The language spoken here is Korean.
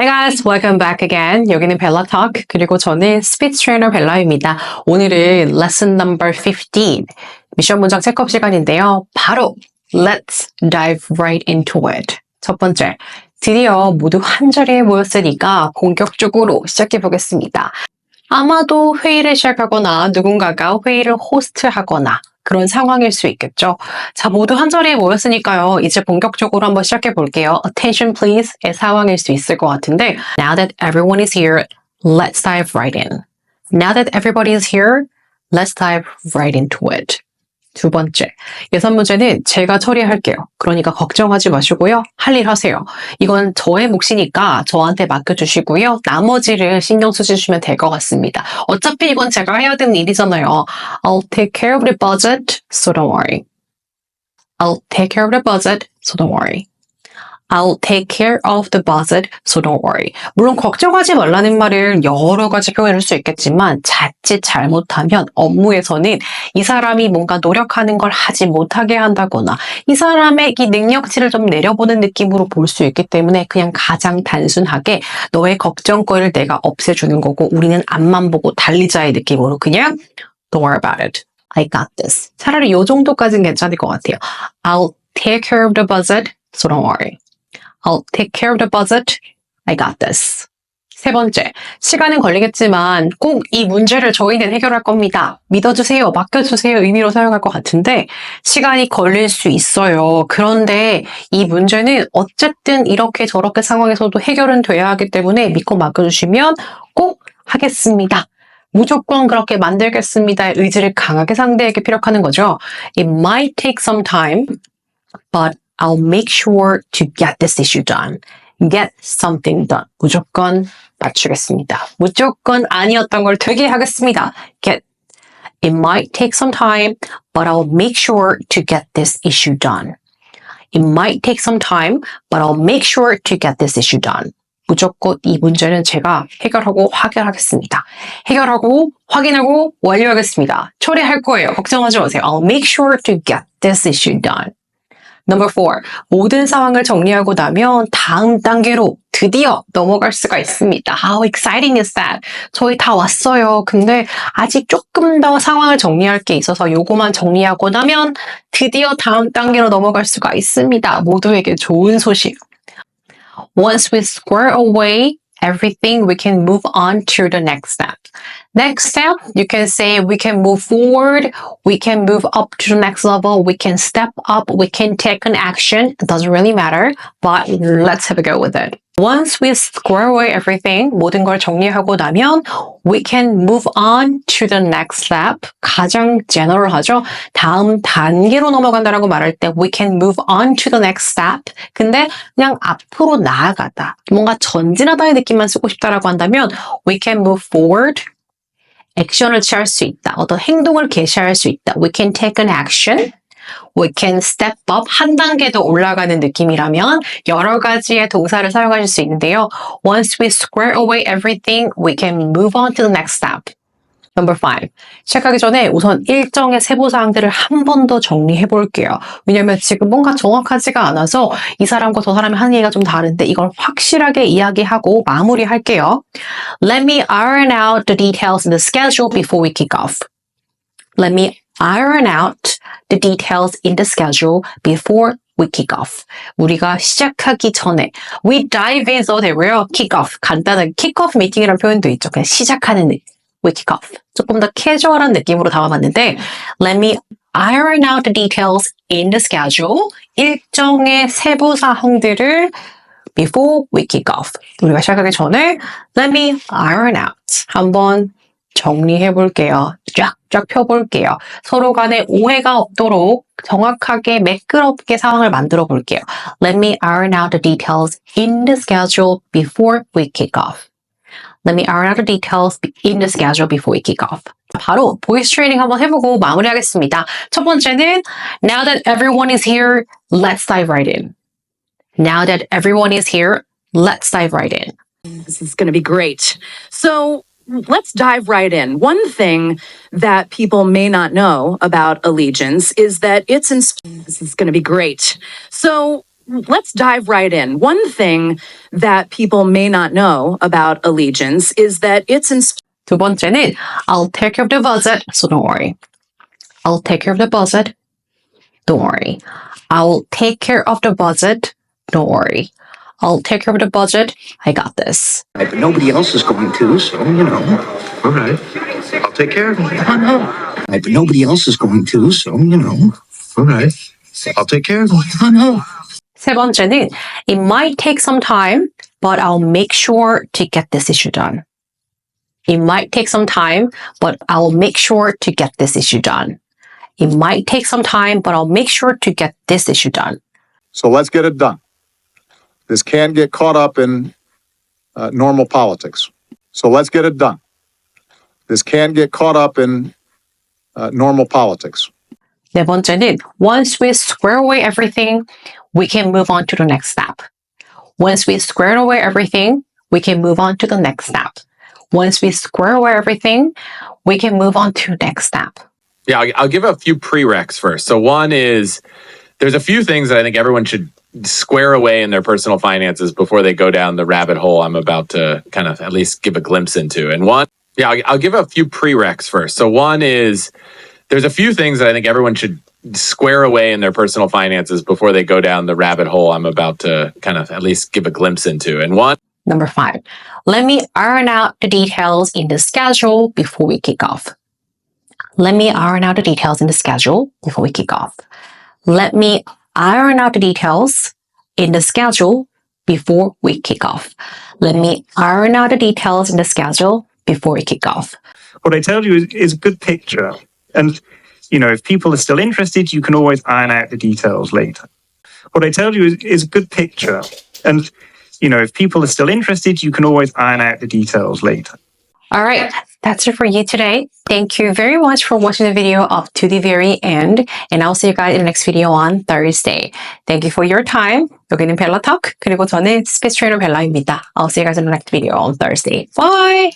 Hey guys, welcome back again. 여기는 벨라 Talk 그리고 저는 스피치 트레이너 벨라입니다. 오늘은 lesson number 15 미션 문장 체크업 시간인데요. 바로 let's dive right into it. 첫 번째, 드디어 모두 한 자리에 모였으니까 본격적으로 시작해 보겠습니다. 아마도 회의를 시작하거나 누군가가 회의를 호스트하거나 그런 상황일 수 있겠죠. 자, 모두 한 자리에 모였으니까요. 이제 본격적으로 한번 시작해 볼게요. Attention please의 상황일 수 있을 것 같은데 Now that everyone is here, let's dive right in. Now that everybody is here, let's dive right into it. 두 번째, 예산 문제는 제가 처리할게요. 그러니까 걱정하지 마시고요. 할 일 하세요. 이건 저의 몫이니까 저한테 맡겨주시고요. 나머지를 신경 쓰시면 될 것 같습니다. 어차피 이건 제가 해야 되는 일이잖아요. I'll take care of the budget, so don't worry. I'll take care of the budget, so don't worry. I'll take care of the budget, so don't worry. 물론 걱정하지 말라는 말을 여러 가지 표현할 수 있겠지만 자칫 잘못하면 업무에서는 이 사람이 뭔가 노력하는 걸 하지 못하게 한다거나 이 사람의 이 능력치를 좀 내려보는 느낌으로 볼 수 있기 때문에 그냥 가장 단순하게 너의 걱정거리를 내가 없애주는 거고 우리는 앞만 보고 달리자의 느낌으로 그냥 don't worry about it. I got this. 차라리 이 정도까지는 괜찮을 것 같아요. I'll take care of the budget, so don't worry. I'll take care of the budget. I got this. 세 번째, 시간은 걸리겠지만 꼭 이 문제를 저희는 해결할 겁니다. 믿어주세요, 맡겨주세요 의미로 사용할 것 같은데 시간이 걸릴 수 있어요. 그런데 이 문제는 어쨌든 이렇게 저렇게 상황에서도 해결은 돼야 하기 때문에 믿고 맡겨주시면 꼭 하겠습니다. 무조건 그렇게 만들겠습니다의 의지를 강하게 상대에게 피력하는 거죠. It might take some time, but I'll make sure to get this issue done. Get something done. 무조건 맞추겠습니다. 무조건 아니었던 걸 되게 하겠습니다. Get. It might take some time, but I'll make sure to get this issue done. It might take some time, but I'll make sure to get this issue done. 무조건 이 문제는 제가 해결하고 확인하겠습니다. 해결하고 확인하고 완료하겠습니다. 처리할 거예요. 걱정하지 마세요. I'll make sure to get this issue done. Number four, 모든 상황을 정리하고 나면 다음 단계로 드디어 넘어갈 수가 있습니다. How exciting is that? 저희 다 왔어요. 근데 아직 조금 더 상황을 정리할 게 있어서 요거만 정리하고 나면 드디어 다음 단계로 넘어갈 수가 있습니다. 모두에게 좋은 소식. Once we square away everything, we can move on to the next step. Next step, you can say we can move forward, we can move up to the next level, we can step up, we can take an action. It doesn't really matter, but let's have a go with it. Once we square away everything, 모든 걸 정리하고 나면 we can move on to the next step. 가장 general하죠. 다음 단계로 넘어간다라고 말할 때 we can move on to the next step. 근데 그냥 앞으로 나아가다. 뭔가 전진하다의 느낌만 쓰고 싶다라고 한다면 we can move forward. 액션을 취할 수 있다. 어떤 행동을 개시할 수 있다. We can take an action. We can step up 한 단계 더 올라가는 느낌이라면 여러 가지의 동사를 사용하실 수 있는데요. Once we square away everything, we can move on to the next step. Number five. 시작하기 전에 우선 일정의 세부 사항들을 한 번 더 정리해 볼게요. 왜냐면 지금 뭔가 정확하지가 않아서 이 사람과 저 사람이 하는 얘기가 좀 다른데 이걸 확실하게 이야기하고 마무리할게요. Let me iron out the details in the schedule before we kick off. Let me iron out the details in the schedule before we kick off. 우리가 시작하기 전에 we dive in 써도 되고요. kick off. 간단한 kick off 미팅이라는 표현도 있죠. 그냥 시작하는 we kick off. 조금 더 캐주얼한 느낌으로 담아봤는데 let me iron out the details in the schedule. 일정의 세부 사항들을 before we kick off. 우리가 시작하기 전에 let me iron out. 한번 정리해 볼게요. 쫙쫙 펴볼게요. 서로 간에 오해가 없도록 정확하게 매끄럽게 상황을 만들어 볼게요. Let me iron out the details in the schedule before we kick off. Let me iron out the details in the schedule before we kick off. 바로 보이스 트레이닝 한번 해보고 마무리하겠습니다. 첫 번째는 Now that everyone is here, let's dive right in. Now that everyone is here, let's dive right in. This is going to be great. So let's dive right in. One thing that people may not know about Allegiance is that it's in. This is going to be great. So let's dive right in. One thing that people may not know about Allegiance is that it's in 두 번째는 I'll take care of the budget, so don't worry. I'll take care of the budget, don't worry. I'll take care of the budget, don't worry. I'll take care of the budget, I got this. But nobody else is going to, so, you know. All right. I'll take care of it. But nobody else is going to, so, you know. All right. I'll take care of it. 세 번째는 It might take some time, but I'll make sure to get this issue done. It might take some time, but I'll make sure to get this issue done. It might take some time, but I'll make sure to get this issue done. So let's get it done. This can't get caught up in uh, normal politics. So let's get it done. This can't get caught up in uh, normal politics. 네 번째는 once we square away everything, we can move on to the next step. Once we square away everything, we can move on to the next step. Once we square away everything, we can move on to next step. Yeah, I'll, I'll give a few prereqs first. So one is there's a few things that I think everyone should square away in their personal finances before they go down the rabbit hole I'm about to kind of at least give a glimpse into. And one, yeah, I'll, I'll give a few prereqs first. So one is there's a few things that I think everyone should square away in their personal finances before they go down the rabbit hole I'm about to kind of at least give a glimpse into. And one, Number five, let me iron out the details in the schedule before we kick off. Let me iron out the details in the schedule before we kick off. Let me iron out the details in the schedule before we kick off. Let me iron out the details in the schedule before we kick off. what I tell you is, is a good picture. And, you know, if people are still interested, you can always iron out the details later. What I tell you is, is a good picture. And, you know, if people are still interested, you can always iron out the details later. All right, that's it for you today. Thank you very much for watching the video up to the very end. And I'll see you guys in the next video on Thursday. Thank you for your time. 여기는 벨라 톡 그리고 저는 스페이스 트레이너 벨라입니다. I'll see you guys in the next video on Thursday. Bye!